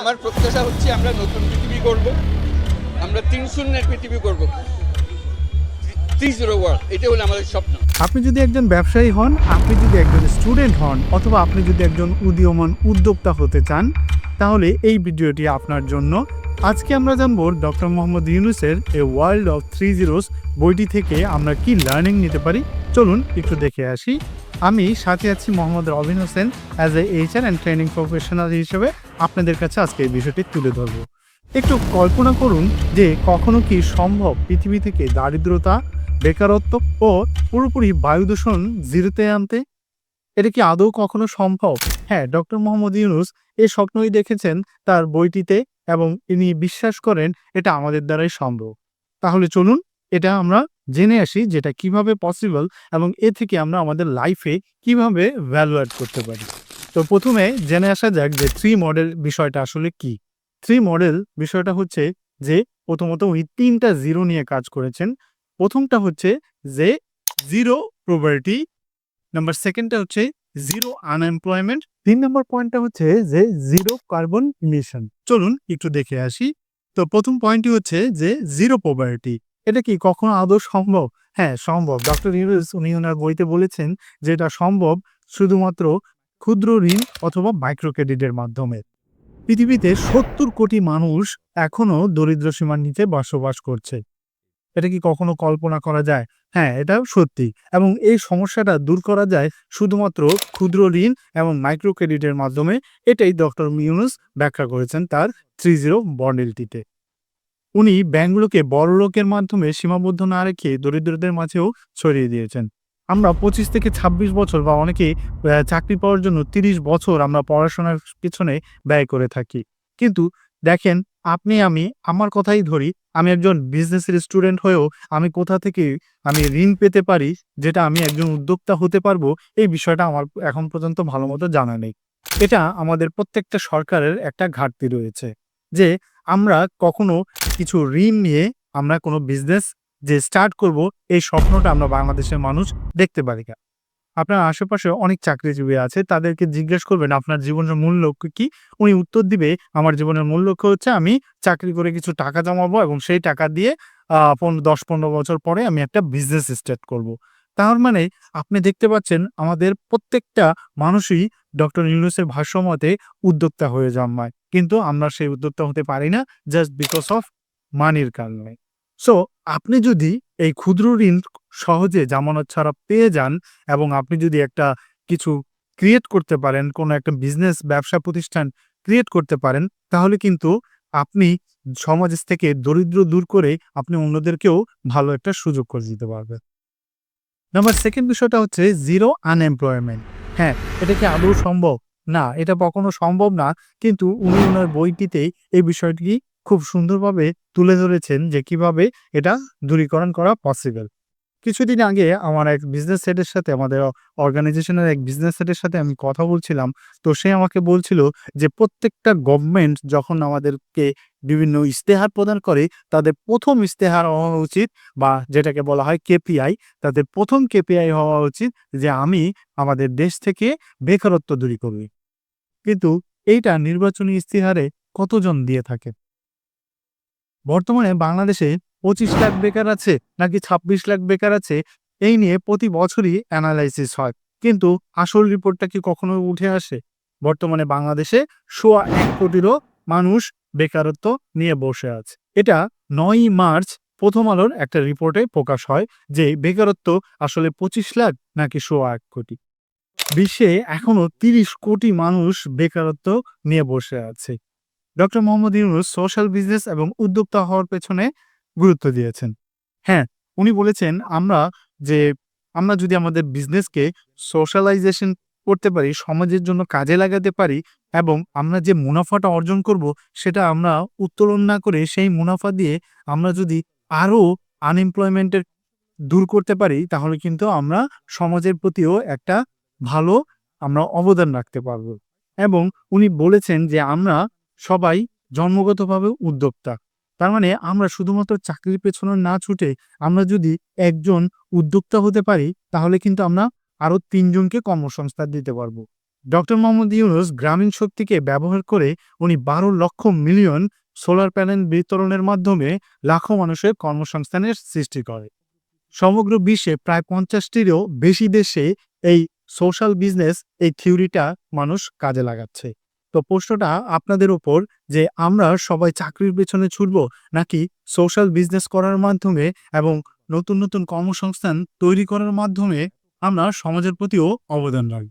আমার প্রত্যাশা হচ্ছে আমরা নতুন পৃথিবী করব আমরা তিন শূন্যের পৃথিবী করব থ্রি জিরো ওয়ার্ল্ড এটা আমাদের আপনি যদি একজন ব্যবসায়ী হন, আপনি যদি একজন স্টুডেন্ট হন, অথবা আপনি যদি একজন উদীয়মান উদ্যোক্তা হতে চান, তাহলে এই ভিডিওটি আপনার জন্য। আজকে আমরা জানব ডক্টর মোহাম্মদ ইউনুসের a world of three zeros বইটি থেকে আমরা কি লার্নিং নিতে পারি। চলুন একটু দেখে আসি। আমি সাথে আছি Mohammad Robin Hossain as a HR and training professional হিসেবে আপনাদের কাছে আজকে এই বিষয়টি তুলে ধরবো। একটু কল্পনা করুন যে কখনো কি সম্ভব পৃথিবী থেকে দারিদ্রতা, বেকারত্ব ও পুরোপুরি বায়ু দূষণ জিরোতে আনতে? এটা কি আদৌ কখনো সম্ভব? হ্যাঁ ডক্টর মোহাম্মদ ইউনুস এই স্বপ্নই দেখেছেন তার বইটিতে এবং ইনি বিশ্বাস করেন এটা আমাদের দ্বারাই সম্ভব। তাহলে চলুন, এটা আমরা জেনে আসি যেটা কীভাবে পসিবল এবং এ থেকে আমরা আমাদের লাইফে কীভাবে ভ্যালু অ্যাড করতে পারি। তো প্রথমে জেনে আসা যাক যে থ্রি মডেল বিষয়টা আসলে কি। থ্রি মডেল বিষয়টা হচ্ছে যে প্রথমত উনি তিনটা জিরো নিয়ে কাজ করেছেন। প্রথমটা হচ্ছে যে জিরো প্রপার্টি নাম্বার সেকেন্ডটা হচ্ছে জিরো আনএমপ্লয়মেন্ট তিন নম্বর পয়েন্টটা হচ্ছে যে জিরো কার্বন ইমিশন চলুন একটু দেখে আসি। তো প্রথম পয়েন্টটি হচ্ছে যে জিরো পভার্টি এটা কি কখনো আদৌ সম্ভব? হ্যাঁ সম্ভব। ডক্টর ইউনুস, উনি ওনার বইতে বলেছেন যে এটা সম্ভব শুধুমাত্র ক্ষুদ্র ঋণ অথবা মাইক্রো ক্রেডিটের মাধ্যমে। পৃথিবীতে সত্তর কোটি মানুষ এখনও দরিদ্র সীমার নিচে বসবাস করছে। এটা কি কখনো কল্পনা করা যায়? হ্যাঁ এটাও সত্যি। এবং এই সমস্যাটা দূর করা যায় শুধুমাত্র ক্ষুদ্র ঋণ এবং মাইক্রো ক্রেডিটের মাধ্যমে। এটাই ডক্টর মিউনুস ব্যাখ্যা করেছেন তার থ্রি জিরো বন্ডেলটিতে উনি ব্যাংকগুলোকে বড় লোকের মাধ্যমে সীমাবদ্ধ না রেখে দরিদ্রদের মাঝেও ছড়িয়ে দিয়েছেন। আমরা পঁচিশ থেকে ২৬ বছর বা অনেকে চাকরি পাওয়ার জন্য তিরিশ বছর আমরা পড়াশোনার পিছনে ব্যয় করে থাকি। কিন্তু দেখেন, আপনি, আমি, আমার কথাই ধরি, আমি একজন বিজনেসের স্টুডেন্ট হয়েও আমি কোথা থেকে আমি ঋণ পেতে পারি, যেটা আমি একজন উদ্যোক্তা হতে পারব, এই বিষয়টা আমার এখন পর্যন্ত ভালো মতো জানা নেই। এটা আমাদের প্রত্যেকটা সরকারের একটা ঘাটতি রয়েছে। যে আমরা কখনো কিছু ঋণ নিয়ে আমরা কোনো বিজনেস যে স্টার্ট করব, এই স্বপ্নটা আমরা বাংলাদেশের মানুষ দেখতে পারি না। আপনার আশেপাশে অনেক চাকরিজীবী আছে, তাদেরকে জিজ্ঞেস করবেন, আপনার জীবনের মূল লক্ষ্য কি? উনি উত্তর দিবে, আমার জীবনের মূল লক্ষ্য হচ্ছে? আমি চাকরি করে কিছু টাকা জমাবো এবং সেই টাকা দিয়ে দশ পনেরো বছর পরে আমি একটা বিজনেস স্টার্ট করব। তার মানে আপনি দেখতে পাচ্ছেন, আমাদের প্রত্যেকটা মানুষই ডক্টর ইউনুসের ভাষ্য মতে উদ্যোক্তা হয়ে জন্মায়। কিন্তু আমরা সেই উদ্যোক্তা হতে পারি না জাস্ট বিকজ অফ মানির কারণে। সো আপনি যদি এই ক্ষুদ্র ঋণ সহজে জামানত ছাড়া পেয়ে যান এবং আপনি যদি একটা কিছু ক্রিয়েট করতে পারেন, কোনো একটা বিজনেস ব্যবসা প্রতিষ্ঠান ক্রিয়েট করতে পারেন, তাহলে কিন্তু আপনি সমাজ থেকে দরিদ্র দূর করে আপনি অন্যদেরকেও ভালো একটা সুযোগ করে দিতে পারবেন। নাম্বার সেকেন্ড বিষয়টা হচ্ছে জিরো আনএমপ্লয়মেন্ট হ্যাঁ এটা কি আদৌ সম্ভব? না, এটা কখনো সম্ভব না, কিন্তু উনি ওনার বইটিতেই এই বিষয়টি খুব সুন্দরভাবে তুলে ধরেছেন যে কীভাবে এটা দূরীকরণ করা পসিবল কিছুদিন আগে আমার এক বিজনেস সেটের সাথে, আমাদের অর্গানাইজেশনের এক বিজনেস সেটের সাথে আমি কথা বলছিলাম। তো সে আমাকে বলছিল যে, প্রত্যেকটা গভর্নমেন্ট যখন আমাদেরকে বিভিন্ন ইস্তেহার প্রদান করে, তাদের প্রথম ইস্তেহার হওয়া উচিত বা যেটাকে বলা হয় কেপিআই তাদের প্রথম কেপিআই হওয়া উচিত যে, আমি আমাদের দেশ থেকে বেকারত্ব দূরী করবি। কিন্তু এইটা নির্বাচনী ইস্তেহারে কতজন দিয়ে থাকে? বর্তমানে বাংলাদেশে পঁচিশ লাখ বেকার আছে নাকি ছাব্বিশ লাখ বেকার আছে? এই নিয়ে প্রতি বছরই অ্যানালাইসিস হয়। কিন্তু আসল রিপোর্টটা কি কখনো উঠে আসে? বর্তমানে বাংলাদেশে সোয়া এক কোটিরও মানুষ বেকারত্ব নিয়ে বসে আছে। এটা নয়ই মার্চ প্রথম আলোর একটা রিপোর্টে প্রকাশ হয় যে বেকারত্ব আসলে পঁচিশ লাখ নাকি সোয়া এক কোটি। বিশ্বে এখনও তিরিশ কোটি মানুষ বেকারত্ব নিয়ে বসে আছে। Doctor Mohammad Yunus social business এবং উদ্যোক্তা হওয়ার পেছনে গুরুত্ব দিয়েছেন। হ্যাঁ উনি বলেছেন আমরা যে, আমরা যদি আমাদের বিজনেসকে সোশ্যালাইজেশন করতে পারি, সমাজের জন্য কাজে লাগাতে পারি এবং আমরা যে মুনাফাটা অর্জন করব, সেটা আমরা উত্তোলন না করে সেই মুনাফা দিয়ে আমরা যদি আরও আনএমপ্লয়মেন্টের দূর করতে পারি, তাহলে কিন্তু আমরা সমাজের প্রতিও একটা ভালো আমরা অবদান রাখতে পারব। এবং উনি বলেছেন যে, আমরা সবাই জন্মগতভাবে উদ্যোক্তা। তার মানে আমরা শুধুমাত্র চাকরির পেছনে না ছুটে আমরা যদি একজন উদ্যোক্তা হতে পারি, তাহলে কিন্তু আমরা আরও তিনজনকে কর্মসংস্থান দিতে পারব। ডক্টর মোহাম্মদ ইউনুস গ্রামীণ শক্তিকে ব্যবহার করে উনি বারো লক্ষ মিলিয়ন সোলার প্যানেল বিতরণের মাধ্যমে লাখো মানুষের কর্মসংস্থানের সৃষ্টি করে। সমগ্র বিশ্বে প্রায় পঞ্চাশটিরও বেশি দেশে এই সোশ্যাল বিজনেস, এই থিওরিটা মানুষ কাজে লাগাচ্ছে। তো প্রশ্নটা আপনাদের উপর যে আমরা সবাই চাকরির পেছনে ছুটব নাকি সোশ্যাল বিজনেস করার মাধ্যমে এবং নতুন নতুন কর্মসংস্থান তৈরি করার মাধ্যমে আমরা সমাজের প্রতিও অবদান রাখব।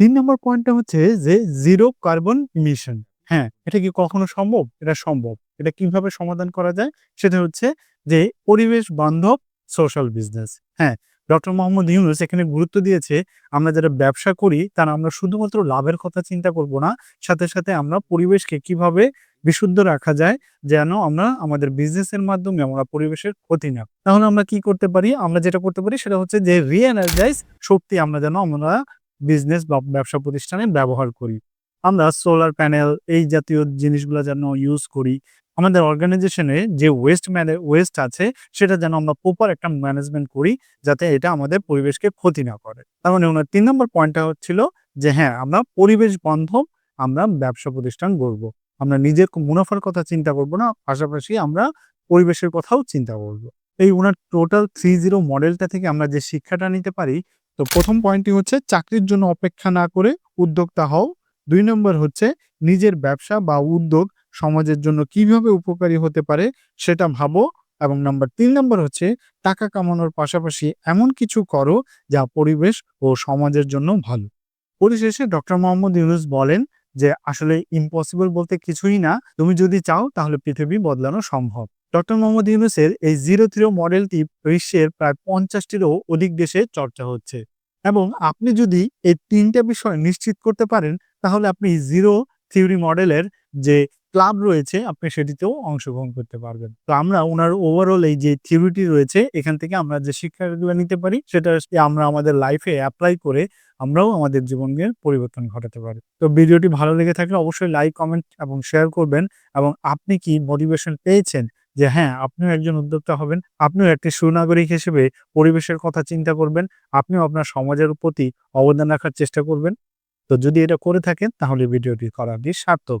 তিন নম্বর পয়েন্টটা হচ্ছে যে জিরো কার্বন ইমিশন হ্যাঁ এটা কি কখনো সম্ভব? এটা সম্ভব। এটা কীভাবে সমাধান করা যায়? সেটা হচ্ছে যে পরিবেশ বান্ধব সোশ্যাল বিজনেস হ্যাঁ ডক্টর মোহাম্মদ ইউনুস এখানে গুরুত্ব দিয়েছে, আমরা যারা ব্যবসা করি, তারা আমরা শুধুমাত্র লাভের কথা চিন্তা করব না, সাথে সাথে আমরা পরিবেশকে কীভাবে বিশুদ্ধ রাখা যায়, যেন আমরা আমাদের বিজনেসের মাধ্যমে আমরা পরিবেশের ক্ষতি না তাহলে আমরা কি করতে পারি? আমরা যেটা করতে পারি সেটা হচ্ছে যে রিএনার্জাইজ শক্তি আমরা যেন আমরা বিজনেস বা ব্যবসা প্রতিষ্ঠানে ব্যবহার করি। আমরা সোলার প্যানেল এই জাতীয় জিনিসগুলো যেন ইউজ করি আমাদের অর্গানাইজেশনে যে ওয়েস্ট ম্যানে ওয়েস্ট আছে, সেটা যেন আমরা প্রপার একটা ম্যানেজমেন্ট করি, যাতে এটা আমাদের পরিবেশকে ক্ষতি না করে। তার মানে ওনার তিন নম্বর পয়েন্টটা হচ্ছিল যে হ্যাঁ আমরা পরিবেশ বান্ধব, আমরা ব্যবসা প্রতিষ্ঠান গড়বো। আমরা নিজের মুনাফার কথা চিন্তা করব না, পাশাপাশি আমরা পরিবেশের কথাও চিন্তা করব। এই ওনার টোটাল থ্রি জিরো মডেলটা থেকে আমরা যে শিক্ষাটা নিতে পারি, তো প্রথম পয়েন্টটি হচ্ছে চাকরির জন্য অপেক্ষা না করে উদ্যোক্তা হও। দুই নম্বর হচ্ছে নিজের ব্যবসা বা উদ্যোগ সমাজের জন্য কীভাবে উপকারী হতে পারে সেটা ভাবো। এবং নাম্বার তিন নম্বর হচ্ছে, টাকা কামানোর পাশাপাশি এমন কিছু করো যা পরিবেশ ও সমাজের জন্য ভালো। পরিশেষে ডক্টর মোহাম্মদ ইউনুস বলেন যে, আসলে ইম্পসিবল বলতে কিছুই না, তুমি যদি চাও তাহলে পৃথিবী বদলানো সম্ভব। ডক্টর মোহাম্মদ ইউনুসের এই জিরো থ্রিও মডেলটি বিশ্বের প্রায় পঞ্চাশটিরও অধিক দেশে চর্চা হচ্ছে। এবং আপনি যদি এই তিনটা বিষয় নিশ্চিত করতে পারেন, তাহলে আপনি জিরো থিওরি মডেলের যে ক্লাব রয়েছে, আপনি সেটিতেও অংশগ্রহণ করতে পারবেন। তো আমরা ওনার ওভারঅল এই যে থিওরিটি রয়েছে, এখান থেকে আমরা যে শিক্ষাগুলো নিতে পারি, সেটা আমরা আমাদের লাইফে অ্যাপ্লাই করে আমরাও আমাদের জীবনের পরিবর্তন ঘটাতে পারি। তো ভিডিওটি ভালো লেগে থাকলে অবশ্যই লাইক কমেন্ট এবং শেয়ার করবেন এবং আপনি কি মোটিভেশন পেয়েছেন? যে হ্যাঁ আপনিও একজন উদ্যোক্তা হবেন, আপনিও একটি সুনাগরিক হিসেবে পরিবেশের কথা চিন্তা করবেন, আপনিও আপনার সমাজের প্রতি অবদান রাখার চেষ্টা করবেন। তো যদি এটা করে থাকেন, তাহলে ভিডিওটি করাটি সার্থক।